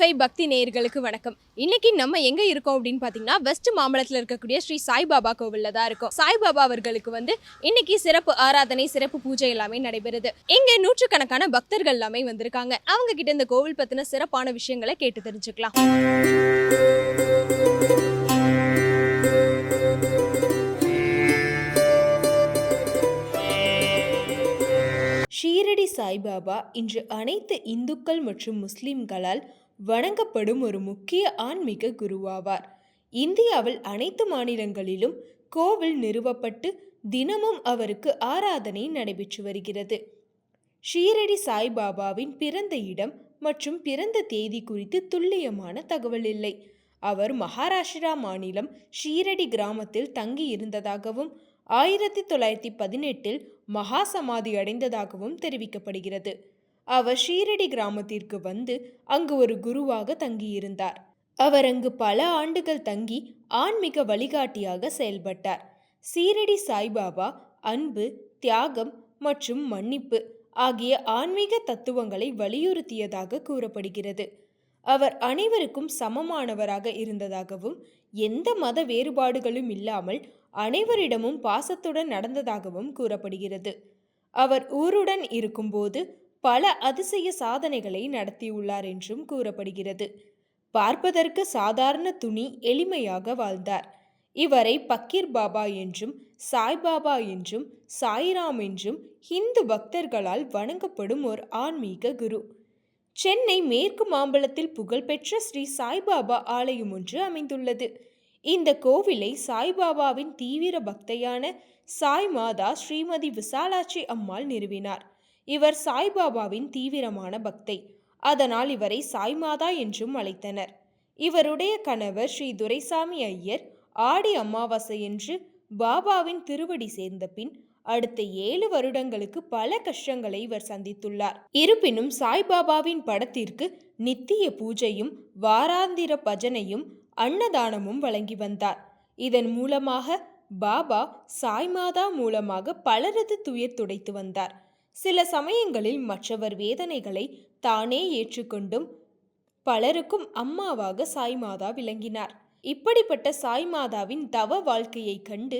FI பக்தி நேயர்களுக்கு வணக்கம். இன்னைக்கு நம்ம எங்க இருக்கோம் அப்படின்னு பாத்தீங்கன்னா வெஸ்ட் மாம்பலத்தில் இருக்கக்கூடிய ஸ்ரீ சாய்பாபா கோவில்ல தான் இருக்கும். சாய்பாபா அவர்களுக்கு வந்து இன்னைக்கு சிறப்பு ஆராதனை சிறப்பு பூஜை எல்லாமே நடைபெறுது. இங்க நூற்றுக்கணக்கான பக்தர்கள் எல்லாமே வந்திருக்காங்க. அவங்க கிட்ட இந்த கோவில் பத்தின சிறப்பான விஷயங்களை கேட்டு தெரிஞ்சுக்கலாம். ஷீரடி சாய்பாபா இன்று அனைத்து இந்துக்கள் மற்றும் முஸ்லிம்களால் வணங்கப்படும் ஒரு முக்கிய ஆன்மீக குருவாவார். இந்தியாவில் அனைத்து மாநிலங்களிலும் கோவில் நிறுவப்பட்டு தினமும் அவருக்கு ஆராதனை நடைபெற்று வருகிறது. ஷீரடி சாய்பாபாவின் பிறந்த இடம் மற்றும் பிறந்த தேதி குறித்து துல்லியமான தகவல் இல்லை. அவர் மகாராஷ்டிரா மாநிலம் ஷீரடி கிராமத்தில் தங்கி இருந்ததாகவும் ஆயிரத்தி தொள்ளாயிரத்தி பதினெட்டில் மகா சமாதி அடைந்ததாகவும் தெரிவிக்கப்படுகிறது. அவர் ஷீரடி கிராமத்திற்கு வந்து அங்கு ஒரு குருவாக தங்கியிருந்தார். அவர் அங்கு பல ஆண்டுகள் தங்கி ஆன்மீக வழிகாட்டியாக செயல்பட்டார். சீரடி சாய்பாபா அன்பு தியாகம் மற்றும் மன்னிப்பு ஆகிய ஆன்மீக தத்துவங்களை வலியுறுத்தியதாக கூறப்படுகிறது. அவர் அனைவருக்கும் சமமானவராக இருந்ததாகவும் எந்த மத வேறுபாடுகளும் இல்லாமல் அனைவரிடமும் பாசத்துடன் நடந்ததாகவும் கூறப்படுகிறது. அவர் ஊருடன் இருக்கும்போது பல அதிசய சாதனைகளை நடத்தியுள்ளார் என்றும் கூறப்படுகிறது. பார்ப்பதற்கு சாதாரண துணி எளிமையாக வாழ்ந்தார். இவரை பக்கீர் பாபா என்றும் சாய்பாபா என்றும் சாய்ராம் என்றும் ஹிந்து பக்தர்களால் வணங்கப்படும் ஒரு ஆன்மீக குரு. சென்னை மேற்கு மாம்பலத்தில் புகழ்பெற்ற ஸ்ரீ சாய்பாபா ஆலயம் ஒன்று அமைந்துள்ளது. இந்த கோவிலை சாய்பாபாவின் தீவிர பக்தையான சாய் மாதா ஸ்ரீமதி விசாலாட்சி அம்மாள் நிறுவினார். இவர் சாய்பாபாவின் தீவிரமான பக்தை. அதனால் இவரை சாய்மாதா என்றும் அழைத்தனர். இவருடைய கணவர் ஸ்ரீ துரைசாமி ஐயர் ஆடி அமாவாசை என்று பாபாவின் திருவடி சேர்ந்த பின் அடுத்த ஏழு வருடங்களுக்கு பல கஷ்டங்களை இவர் சந்தித்துள்ளார். இருப்பினும் சாய்பாபாவின் படத்திற்கு நித்திய பூஜையும் வாராந்திர பஜனையும் அன்னதானமும் வழங்கி வந்தார். இதன் மூலமாக பாபா சாய்மாதா மூலமாக பலரது துயர் துடைத்து வந்தார். சில சமயங்களில் மற்றவர் வேதனைகளை தானே ஏற்றுக்கொண்டும் பலருக்கும் அம்மாவாக சாய்மாதா விளங்கினார். இப்படிப்பட்ட சாய்மாதாவின் தவ வாழ்க்கையை கண்டு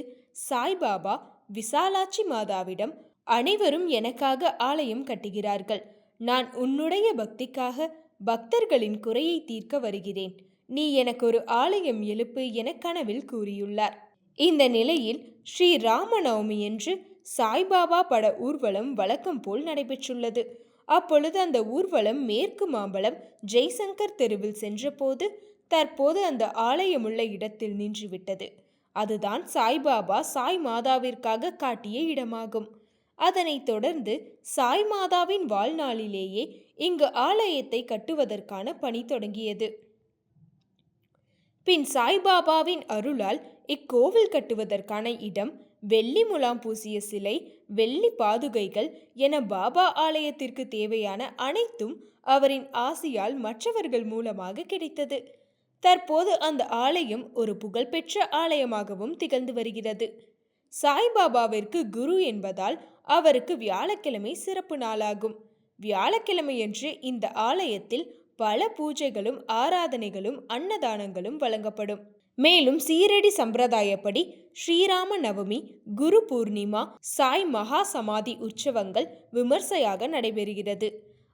சாய்பாபா விசாலாட்சி மாதாவிடம் அனைவரும் எனக்காக ஆலயம் கட்டுகிறார்கள். நான் உன்னுடைய பக்திக்காக பக்தர்களின் குறையை தீர்க்க வருகிறேன். நீ எனக்கு ஒரு ஆலயம் எழுப்பு என கனவில் கூறியுள்ளார். இந்த நிலையில் ஸ்ரீ ராமநவமி என்று சாய்பாபா பட ஊர்வலம் வழக்கம் போல் நடைபெற்றுள்ளது. அப்பொழுது அந்த ஊர்வலம் மேற்கு மாம்பலம் ஜெய்சங்கர் தெருவில் சென்றபோது தற்போது அந்த ஆலயமுள்ள இடத்தில் நின்றுவிட்டது. அதுதான் சாய்பாபா சாய் மாதாவிற்காக காட்டிய இடமாகும். அதனைத் தொடர்ந்து சாய் மாதாவின் வாழ்நாளிலேயே இங்கு ஆலயத்தை கட்டுவதற்கான பணி தொடங்கியது. பின் சாய்பாபாவின் அருளால் இக்கோவில் கட்டுவதற்கான இடம் வெள்ளி முலாம் பூசிய சிலை வெள்ளி பாதுகைகள் என பாபா ஆலயத்திற்கு தேவையான அனைத்தும் அவரின் ஆசியால் மற்றவர்கள் மூலமாக கிடைத்தது. தற்போது அந்த ஆலயம் ஒரு புகழ்பெற்ற ஆலயமாகவும் திகழ்ந்து வருகிறது. சாய்பாபாவிற்கு குரு என்பதால் அவருக்கு வியாழக்கிழமை சிறப்பு நாளாகும். வியாழக்கிழமையன்று இந்த ஆலயத்தில் பல பூஜைகளும் ஆராதனைகளும் அன்னதானங்களும் வழங்கப்படும். மேலும் சீரடி சம்பிரதாயப்படி ஸ்ரீராம நவமி குரு பூர்ணிமா சாய் மகா சமாதி உற்சவங்கள் விமர்சையாக நடைபெறுகிறது.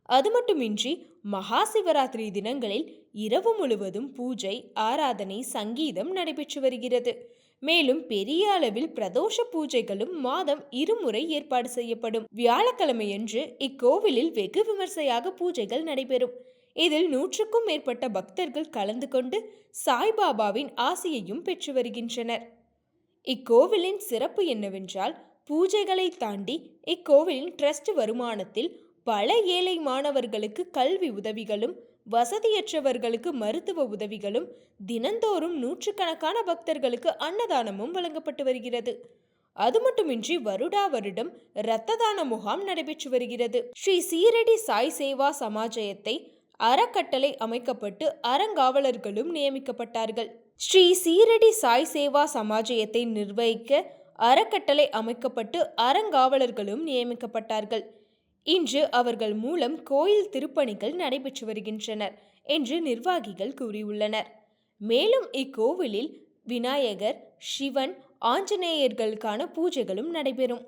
அது மட்டுமின்றி மகா சிவராத்திரி தினங்களில் இரவு முழுவதும் பூஜை ஆராதனை சங்கீதம் நடைபெற்று வருகிறது. மேலும் பெரிய அளவில் பிரதோஷ பூஜைகளும் மாதம் இருமுறை ஏற்பாடு செய்யப்படும். வியாழக்கிழமையன்று இக்கோவிலில் வெகு விமர்சையாக பூஜைகள் நடைபெறும். இதில் நூற்றுக்கும் மேற்பட்ட பக்தர்கள் கலந்து கொண்டு சாய்பாபாவின் ஆசையையும் பெற்று வருகின்றனர். இக்கோவிலின் சிறப்பு என்னவென்றால் பூஜைகளை தாண்டி இக்கோவிலின் ட்ரஸ்ட் வருமானத்தில் பல ஏழை மாணவர்களுக்கு கல்வி உதவிகளும் வசதியற்றவர்களுக்கு மருத்துவ உதவிகளும் தினந்தோறும் நூற்றுக்கணக்கான பக்தர்களுக்கு அன்னதானமும் வழங்கப்பட்டு வருகிறது. அது மட்டுமின்றி வருடா வருடம் இரத்த தான முகாம் நடைபெற்று வருகிறது. ஸ்ரீ சீரடி சாய் சேவா சமாஜயத்தை அறக்கட்டளை அமைக்கப்பட்டு அறங்காவலர்களும் நியமிக்கப்பட்டார்கள். ஸ்ரீ சீரடி சாய் சேவா சமாஜயத்தை நிர்வகிக்க அறக்கட்டளை அமைக்கப்பட்டு அறங்காவலர்களும் நியமிக்கப்பட்டார்கள். இன்று அவர்கள் மூலம் கோயில் திருப்பணிகள் நடைபெற்று வருகின்றனர் என்று நிர்வாகிகள் கூறியுள்ளனர். மேலும் இக்கோவிலில் விநாயகர் சிவன் ஆஞ்சநேயர்களுக்கான பூஜைகளும் நடைபெறும்.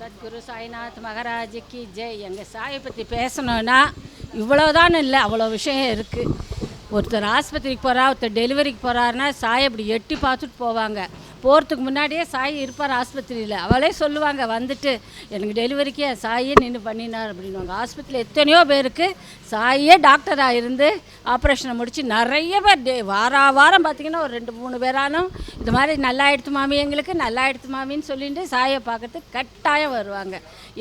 சத்குரு சாய்நாத் மகாராஜுக்கு ஜெய். எங்கள் சாயை பற்றி பேசணுன்னா இவ்வளோதான் இல்லை அவ்வளோ விஷயம் இருக்குது ஒருத்தர் ஆஸ்பத்திரிக்கு போகிறா ஒருத்தர் டெலிவரிக்கு போகிறாருன்னா சாயை அப்படி எட்டி பார்த்துட்டு போவாங்க. போகிறதுக்கு முன்னாடியே சாய் இருப்பார் ஆஸ்பத்திரியில். அவளே சொல்லுவாங்க வந்துட்டு எனக்கு டெலிவரிக்கே சாயே நின்று பண்ணினார் அப்படின்வாங்க ஆஸ்பத்திரியில் எத்தனையோ பேருக்கு சாயே டாக்டராக இருந்து ஆப்ரேஷனை முடித்து நிறைய பேர் டே வார வாரம் பார்த்திங்கன்னா ஒரு ரெண்டு மூணு பேரானும் இது மாதிரி நல்லா எடுத்து மாமி எங்களுக்கு நல்லா எடுத்து மாமின்னு சொல்லிட்டு சாயை பார்க்கறதுக்கு கட்டாயம் வருவாங்க.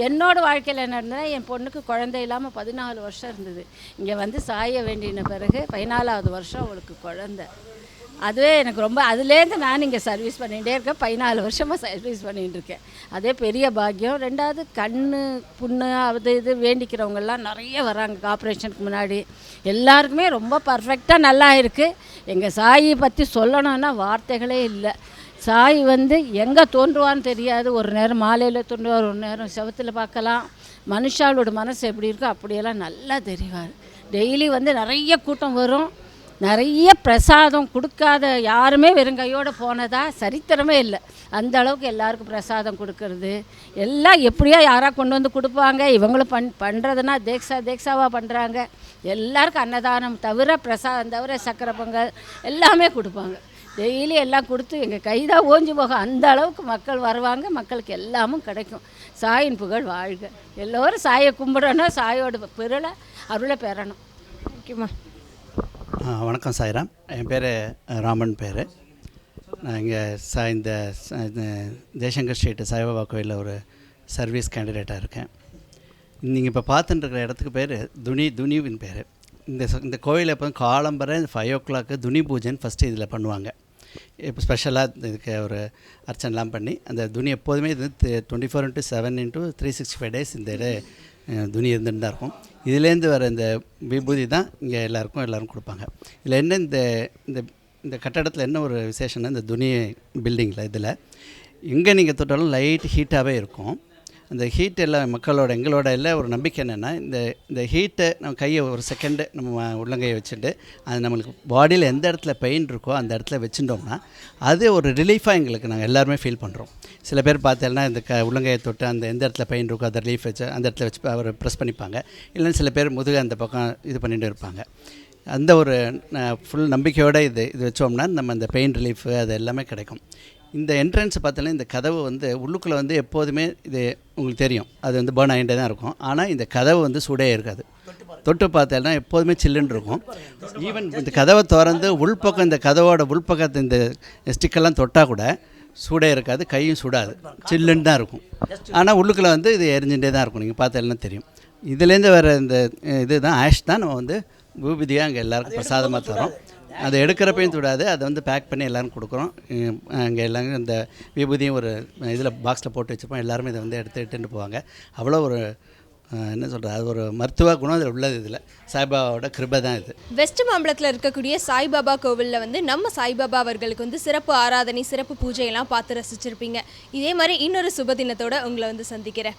என்னோடய வாழ்க்கையில் என்ன இருந்ததுன்னா என் பொண்ணுக்கு குழந்தை இல்லாமல் பதினாலு வருஷம் இருந்தது. இங்கே வந்து சாய வேண்டின பிறகு பதினாலாவது வருஷம் அவளுக்கு குழந்தை. அதுவே எனக்கு ரொம்ப அதுலேருந்து நான் இங்கே சர்வீஸ் பண்ணிகிட்டே இருக்கேன். பதினாலு வருஷமாக சர்வீஸ் பண்ணிகிட்டு இருக்கேன். அதே பெரிய பாக்கியம். ரெண்டாவது கண் புண்ணு அது இது வேண்டிக்கிறவங்கெல்லாம் நிறைய வராங்க ஆப்ரேஷனுக்கு முன்னாடி. எல்லாருக்குமே ரொம்ப பர்ஃபெக்டாக நல்லா இருக்குது எங்கள் சாயை பற்றி சொல்லணும்னா வார்த்தைகளே இல்லை. சாய் வந்து எங்கே தோன்றுவான்னு தெரியாது. ஒரு நேரம் மாலையில் தோன்றுவார் ஒரு நேரம் செவத்தில் பார்க்கலாம். மனுஷாளோட மனசு எப்படி இருக்கோ அப்படியெல்லாம் நல்லா தெரிவார். டெய்லி வந்து நிறைய கூட்டம் வரும். நிறைய பிரசாதம் கொடுக்காத யாருமே வெறுங்கையோடு போனதா சரித்திரமே இல்லை. அந்த அளவுக்கு எல்லாருக்கும் பிரசாதம் கொடுக்கறது. எல்லாம் எப்படியோ யாராக கொண்டு வந்து கொடுப்பாங்க. இவங்களும் பண் பண்ணுறதுனா தேக்ஸா தேக்ஸாவாக பண்ணுறாங்க எல்லாருக்கும் அன்னதானம் தவிர பிரசாதம் தவிர சக்கரை பொங்கல் எல்லாமே கொடுப்பாங்க. டெய்லி எல்லாம் கொடுத்து எங்கள் கைதான் ஓஞ்சி போகும் அந்த அளவுக்கு மக்கள் வருவாங்க. மக்களுக்கு எல்லாமும் கிடைக்கும். சாயின் புகழ் வாழ்க. எல்லோரும் சாயை கும்பிடணும் சாயோட பிறலை அருளை பெறணும். ஓகேம்மா வணக்கம் சாய்ராம். என் பேர் ராமன் பேர். நான் இங்கே சா இந்த ஜெய்சங்கர் ஸ்ட்ரீட் சாய்பாபா கோயிலில் ஒரு சர்வீஸ் கேண்டிடேட்டாக இருக்கேன். நீங்கள் இப்போ பார்த்துட்டு இருக்கிற இடத்துக்கு பேர் துனி துனிவின் பேர். இந்த இந்த கோயிலை இப்போ காலம்பரை ஃபைவ் ஓ கிளாக்கு துனி பூஜைன்னு ஃபஸ்ட்டு இதில் பண்ணுவாங்க. இப்போ ஸ்பெஷலாக இதுக்கு ஒரு அர்ச்சனைலாம் பண்ணி அந்த துணி எப்போதுமே இது twenty four into seven into three sixty five days இந்த இட துணி இருந்துட்டு தான் இருக்கும். இதுலேருந்து வர இந்த விபூதி தான் இங்கே எல்லாருக்கும் எல்லோரும் கொடுப்பாங்க. இதில் என்ன இந்த இந்த இந்த கட்டடத்தில் என்ன ஒரு விசேஷம்னா இந்த துணி பில்டிங்கில் இதில் எங்கே நீங்கள் தொட்டாலும் லைட் ஹீட்டாகவே இருக்கும். அந்த ஹீட் எல்லாம் மக்களோட எங்களோட எல்லாம் ஒரு நம்பிக்கை என்னென்னா இந்த இந்த ஹீட்டை நம்ம கையை ஒரு செகண்டு நம்ம உள்ளங்கையை வச்சுட்டு அது நம்மளுக்கு பாடியில் எந்த இடத்துல பெயின் இருக்கோ அந்த இடத்துல வச்சுட்டோம்னா அது ஒரு ரிலீஃபாக எங்களுக்கு நாங்கள் எல்லாருமே ஃபீல் பண்ணுறோம் சில பேர் பார்த்தேன்னா இந்த க உள்ளங்கையை தொட்டு அந்த எந்த இடத்துல பெயின் இருக்கோ அதை ரிலீஃப் வச்சு அந்த இடத்துல வச்சு அவர் ப்ரெஸ் பண்ணிப்பாங்க. இல்லைன்னா சில பேர் முதுகு அந்த பக்கம் இது பண்ணிட்டு இருப்பாங்க. அந்த ஒரு ஃபுல் நம்பிக்கையோடு இது இது வச்சோம்னா நம்ம அந்த பெயின் ரிலீஃபு அது எல்லாமே கிடைக்கும். இந்த என்ட்ரன்ஸ் பார்த்தோன்னா இந்த கதவு வந்து உள்ளுக்குள்ளே வந்து எப்போதுமே இது உங்களுக்கு தெரியும். அது வந்து பேர்ன் ஆகிட்டே தான் இருக்கும். ஆனால் இந்த கதவு வந்து சூடே இருக்காது. தொட்டு பார்த்தேன்னா எப்போதுமே சில்லுன்னு இருக்கும். ஈவன் இந்த கதவை திறந்து உள்பக்கம் இந்த கதவோட உள்பக்கத்து இந்த ஸ்டிக்கெல்லாம் தொட்டால் கூட சூடே இருக்காது கையும் சுடாது. சில்லுன்னு தான் இருக்கும். ஆனால் உள்ளுக்குள்ளே வந்து இது எரிஞ்சுட்டே தான் இருக்கும். நீங்கள் பார்த்தேன்னா தெரியும். இதுலேருந்து வர இந்த இது தான் ஆஷ் தான் நம்ம வந்து பூபிதியாக அங்கே எல்லாருக்கும் பிரசாதமாக தரோம். அதை எடுக்கிறப்பையும் தொடாது. அதை வந்து பேக் பண்ணி எல்லோரும் கொடுக்குறோம். அங்கே எல்லாரும் இந்த விபூதியும் ஒரு இதில் பாக்ஸில் போட்டு வச்சுருப்போம். எல்லாருமே இதை வந்து எடுத்து எடுத்துகிட்டு போவாங்க. அவ்வளோ ஒரு என்ன சொல்கிறது அது ஒரு மருத்துவ குணம் அதில் உள்ளது இதில். சாய்பாபாவோட கிருபை தான் இது. வெஸ்ட் மாம்பலத்தில் இருக்கக்கூடிய சாய்பாபா கோவிலில் வந்து நம்ம சாய்பாபா அவர்களுக்கு வந்து சிறப்பு ஆராதனை சிறப்பு பூஜையெல்லாம் பார்த்து ரசிச்சிருப்பீங்க. இதே மாதிரி இன்னொரு சுப தினத்தோட உங்களை வந்து சந்திக்கிறேன்.